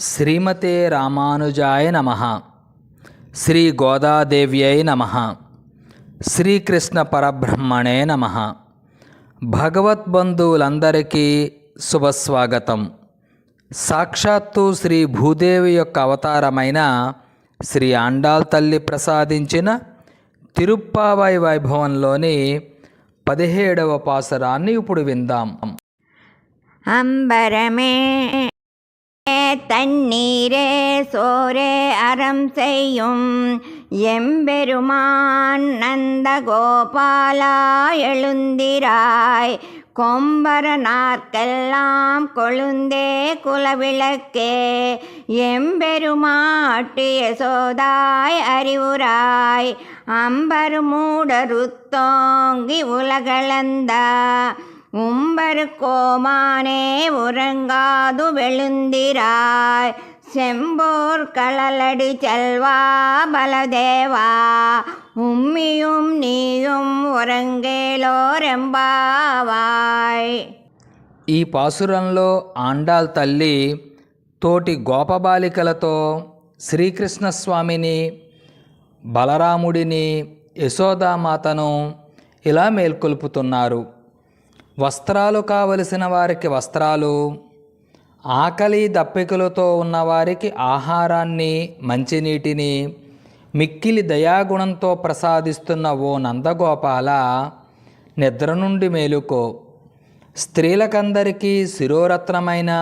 శ్రీమతే రామానుజాయ నమ. శ్రీ గోదాదేవ్యై నమ. శ్రీకృష్ణ పరబ్రహ్మణే నమ. భగవద్బంధువులందరికీ శుభస్వాగతం. సాక్షాత్తు శ్రీ భూదేవి యొక్క అవతారమైన శ్రీ అండాల్ తల్లి ప్రసాదించిన తిరుప్పావై వైభవంలోని పదిహేడవ పాసరాన్ని ఇప్పుడు విందాం. అంబరమే தண்ணீரே சோரே அறம் செய்யும் எம்பெருமான் நந்த கோபாலா எழுந்திராய். கொம்பர நாற்கெல்லாம் கொழுந்தே குலவிளக்கே எம்பெருமாட்டி யசோதாய் அறிவுராய். அம்பரு மூடருத்தோங்கி உலகளந்தா கோமானே உறங்காது வெழுந்திராய் செம்போர் களலடி செல்வா பலதேவா உம்மியும் நீயும் உறங்கேலோரெம்பாவாய் ఈ పాసురంలో ఆండాల్ తల్లి తోటి గోపబాలికలతో శ్రీకృష్ణస్వామిని బలరాముడిని యశోదామాతను ఇలా మేల్కొల్పుతున్నారు వస్త్రాలు కావలసిన వారికి వస్త్రాలు ఆకలి దప్పికలతో ఉన్నవారికి ఆహారాన్ని మంచినీటిని మిక్కిలి దయాగుణంతో ప్రసాదిస్తున్న ఓ నందగోపాల నిద్ర నుండి మేలుకో. స్త్రీలకందరికీ శిరోరత్నమైన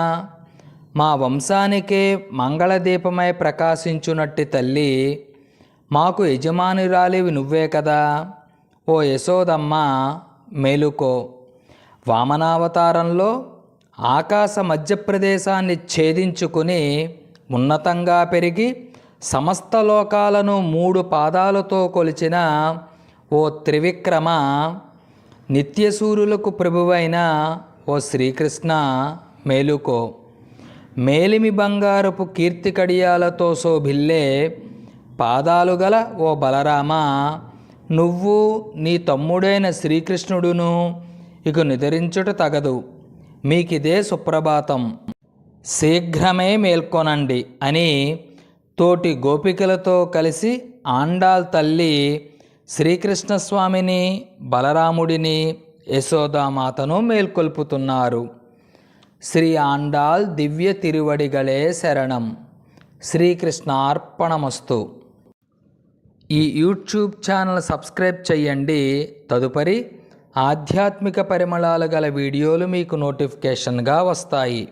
మా వంశానికే మంగళదీపమై ప్రకాశించునట్టి తల్లి మాకు యజమానురాలివి నువ్వే కదా. ఓ యశోదమ్మ మేలుకో. వామనావతారంలో ఆకాశ మధ్యప్రదేశాన్ని ఛేదించుకుని ఉన్నతంగా పెరిగి సమస్త లోకాలను మూడు పాదాలతో కొలిచిన ఓ త్రివిక్రమ నిత్యసూరులకు ప్రభువైన ఓ శ్రీకృష్ణ మేలుకో. మేలిమి బంగారపు కీర్తి కడియాలతో శోభిల్లే పాదాలు గల ఓ బలరామ నువ్వు నీ తమ్ముడైన శ్రీకృష్ణుడును ఇక నిద్రించుట తగదు. మీకిదే సుప్రభాతం. శీఘ్రమే మేల్కొనండి అని తోటి గోపికలతో కలిసి ఆండాల్ తల్లి శ్రీకృష్ణస్వామిని బలరాముడిని యశోదామాతను మేల్కొల్పుతున్నారు. శ్రీ ఆండాల్ దివ్య తిరువడిగలే శరణం. శ్రీకృష్ణార్పణమస్తు. ఈ యూట్యూబ్ ఛానల్ సబ్స్క్రైబ్ చేయండి తదుపరి ఆధ్యాత్మిక పరిమళాలు గల వీడియోలు మీకు నోటిఫికేషన్గా వస్తాయి.